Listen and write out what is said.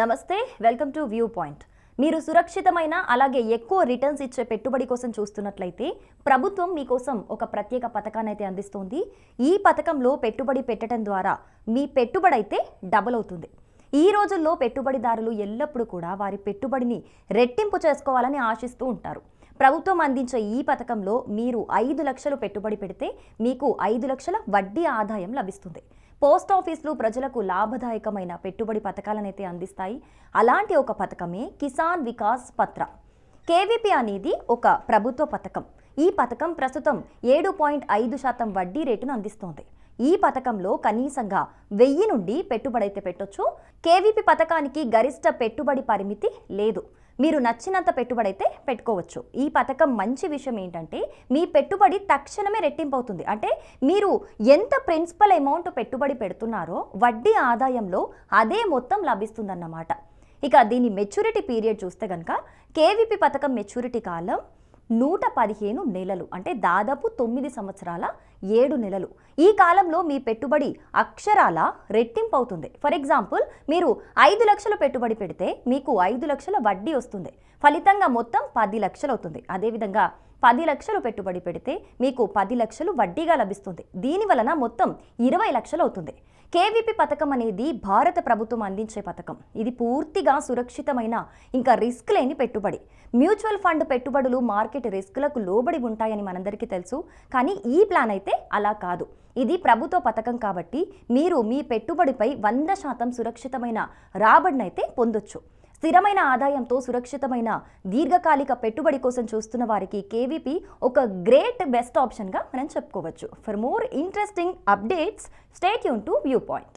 నమస్తే welcome to view point మీరు సురక్షితమైన అలాగే ఎక్కువ రిటర్న్స్ ఇచ్చే పెట్టుబడి కోసం చూస్తున్నట్లయితే ప్రభుత్వం మీకోసం ఒక ప్రత్యేక పథకాన్ని అయితే అందిస్తోంది. ఈ పథకంలో పెట్టుబడి పెట్టడం ద్వారా మీ పెట్టుబడి అయితే డబుల్ అవుతుంది. ఈ రోజుల్లో పెట్టుబడిదారులు ఎల్లప్పుడూ కూడా వారి పెట్టుబడిని రెట్టింపు చేసుకోవాలని ఆశిస్తూ ఉంటారు. ప్రభుత్వం అందించే ఈ పథకంలో మీరు ఐదు లక్షలు పెట్టుబడి పెడితే మీకు ఐదు లక్షల వడ్డీ ఆదాయం లభిస్తుంది. పోస్ట్ ఆఫీసులు ప్రజలకు లాభదాయకమైన పెట్టుబడి పథకాలనైతే అందిస్తాయి. అలాంటి ఒక పథకమే కిసాన్ వికాస్ పత్ర. కేవీపీ అనేది ఒక ప్రభుత్వ పథకం. ఈ పథకం ప్రస్తుతం ఏడు పాయింట్ ఐదు శాతం వడ్డీ రేటును అందిస్తోంది. ఈ పథకంలో కనీసంగా వెయ్యి నుండి పెట్టుబడి అయితే పెట్టొచ్చు. కేవీపీ పథకానికి గరిష్ట పెట్టుబడి పరిమితి లేదు. మీరు నచ్చినంత పెట్టుబడి అయితే పెట్టుకోవచ్చు. ఈ పథకం మంచి విషయం ఏంటంటే మీ పెట్టుబడి తక్షణమే రెట్టింపు అవుతుంది అంటే మీరు ఎంత ప్రిన్సిపల్ అమౌంట్ పెట్టుబడి పెడుతున్నారో వడ్డీ ఆదాయంలో అదే మొత్తం లభిస్తుందన్నమాట. ఇక దీని మెచ్యూరిటీ పీరియడ్ చూస్తే కనుక కేవీపీ పథకం మెచ్యూరిటీ కాలం నూట పదిహేను నెలలు అంటే దాదాపు తొమ్మిది సంవత్సరాల ఏడు నెలలు. ఈ కాలంలో మీ పెట్టుబడి అక్షరాల రెట్టింపు అవుతుంది ఫర్ ఎగ్జాంపుల్ మీరు ఐదు లక్షల పెట్టుబడి పెడితే మీకు ఐదు లక్షల వడ్డీ వస్తుంది. ఫలితంగా మొత్తం పది లక్షలు అవుతుంది అదేవిధంగా పది లక్షలు పెట్టుబడి పెడితే మీకు పది లక్షలు వడ్డీగా లభిస్తుంది. దీని వలన మొత్తం ఇరవై లక్షలు అవుతుంది. కేవీపీ పథకం అనేది భారత ప్రభుత్వం అందించే పథకం. ఇది పూర్తిగా సురక్షితమైన ఇంకా రిస్క్ లేని పెట్టుబడి. మ్యూచువల్ ఫండ్ పెట్టుబడులు మార్కెట్ రిస్క్లకు లోబడి ఉంటాయని మనందరికీ తెలుసు. కానీ ఈ ప్లాన్ అయితే అలా కాదు. ఇది ప్రభుత్వ పథకం కాబట్టి మీరు మీ పెట్టుబడిపై వంద శాతం సురక్షితమైన రాబడినైతే పొందొచ్చు. స్థిరమైన ఆదాయంతో సురక్షితమైన దీర్ఘకాలిక పెట్టుబడి కోసం చూస్తున్న వారికి కేవీపీ ఒక గ్రేట్ బెస్ట్ ఆప్షన్గా మనం చెప్పుకోవచ్చు. For more interesting updates stay Yoon to view point